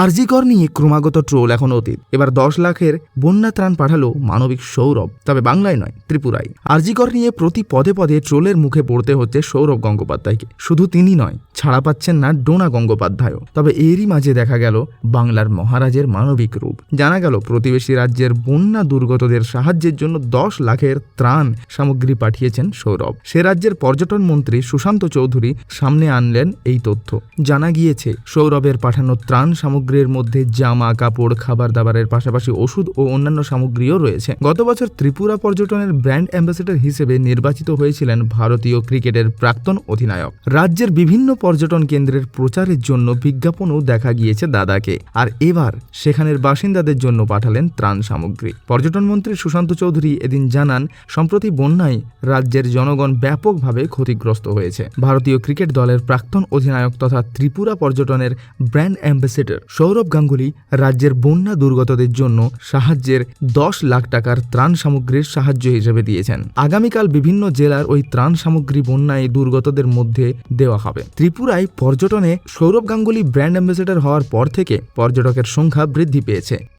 আরজিকর নিয়ে ক্রমাগত ট্রোল এখন অতীত। এবার দশ লাখের বন্যা ত্রাণ পাঠালো মানবিক সৌরভ, তবে বাংলায় নয়, ত্রিপুরায়। আরজিকর নিয়ে প্রতি পদে পদে ট্রোলের মুখে পড়তে হচ্ছে সৌরভ গঙ্গোপাধ্যায়কে। শুধু তিনি নয়, ছাড়া পাচ্ছেন না ডোনা গঙ্গোপাধ্যায়ও। তবে এরই মাঝে দেখা গেল বাংলার মহারাজের মানবিক রূপ। জানা গেল প্রতিবেশী রাজ্যের বন্যা দুর্গতদের সাহায্যের জন্য দশ লাখের ত্রাণ সামগ্রী পাঠিয়েছেন সৌরভ। সে রাজ্যের পর্যটন মন্ত্রী সুশান্ত চৌধুরী সামনে আনলেন এই তথ্য। জানা গিয়েছে, সৌরভের পাঠানো ত্রাণ সামগ্রীর মধ্যে জামা, কাপড়, খাবার দাবারের পাশাপাশি ওষুধ ও অন্যান্য সামগ্রীও রয়েছে। গত বছর ত্রিপুরা পর্যটনের ব্র্যান্ড অ্যাম্বাসেডর হিসেবে নির্বাচিত হয়েছিলেন ভারতীয় ক্রিকেটের প্রাক্তন অধিনায়ক। রাজ্যের বিভিন্ন পর্যটন কেন্দ্রের প্রচারের জন্য বিজ্ঞাপনও দেখা গিয়েছে দাদাকে। আর এবার সেখানের বাসিন্দাদের জন্য পাঠালেন ত্রাণ সামগ্রী। পর্যটন মন্ত্রী সুশান্ত চৌধুরী এদিন জানান, সম্প্রতি বন্যায় রাজ্যের জনগণ ব্যাপকভাবে ক্ষতিগ্রস্ত হয়েছে। ভারতীয় ক্রিকেট দলের প্রাক্তন অধিনায়ক তথা ত্রিপুরা পর্যটনের ব্র্যান্ড অ্যাম্বাসেডর সৌরভ গাঙ্গুলি রাজ্যের বন্যা দুর্গতদের জন্য সাহায্যের দশ লাখ টাকার ত্রাণ সামগ্রীর সাহায্য হিসেবে দিয়েছেন। আগামীকাল বিভিন্ন জেলার ওই ত্রাণ সামগ্রী বন্যায় দুর্গতদের মধ্যে দেওয়া হবে। ত্রিপুরায় পর্যটনে সৌরভ গাঙ্গুলি ব্র্যান্ড অ্যাম্বাসেডর হওয়ার পর থেকে পর্যটকের সংখ্যা বৃদ্ধি পেয়েছে।